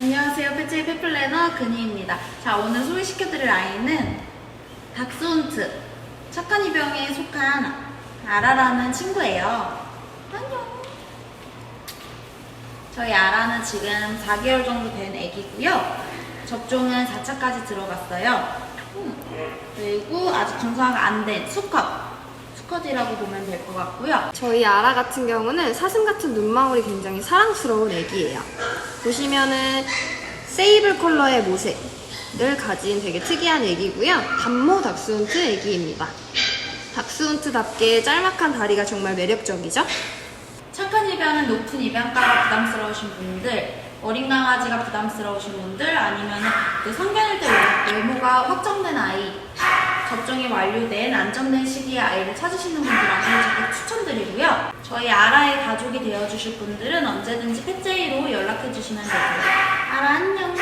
안녕하세요. 패치의 페플래너 근희입니다. 자, 오늘 소개시켜드릴 아이는 닥스훈트, 착한 이병에 속한 아라라는 친구예요. 안녕. 저희 아라는 지금 4개월 정도 된 애기고요. 접종은 4차까지 들어갔어요. 음, 그리고 아직 준수화가 안 된 수컷. 수컷이라고 보면 될 것 같고요. 저희 아라 같은 경우는 사슴 같은 눈망울이 굉장히 사랑스러운 애기예요. 보시면은 세이블 컬러의 모색을 가진 되게 특이한 애기고요. 단모 닥스훈트 애기입니다. 닥스훈트답게 짤막한 다리가 정말 매력적이죠? 착한 입양은 높은 입양가가 부담스러우신 분들, 어린 강아지가 부담스러우신 분들, 아니면 그 성견일 때 외모가 확정된 아이, 접종이 완료된 안전된 시기에 아이를 찾으시는 분들한테 적극 추천드리고요. 저희 아라의 가족이 되어주실 분들은 언제든지 펫제이로 연락해주시면 됩니다. 아라 안녕!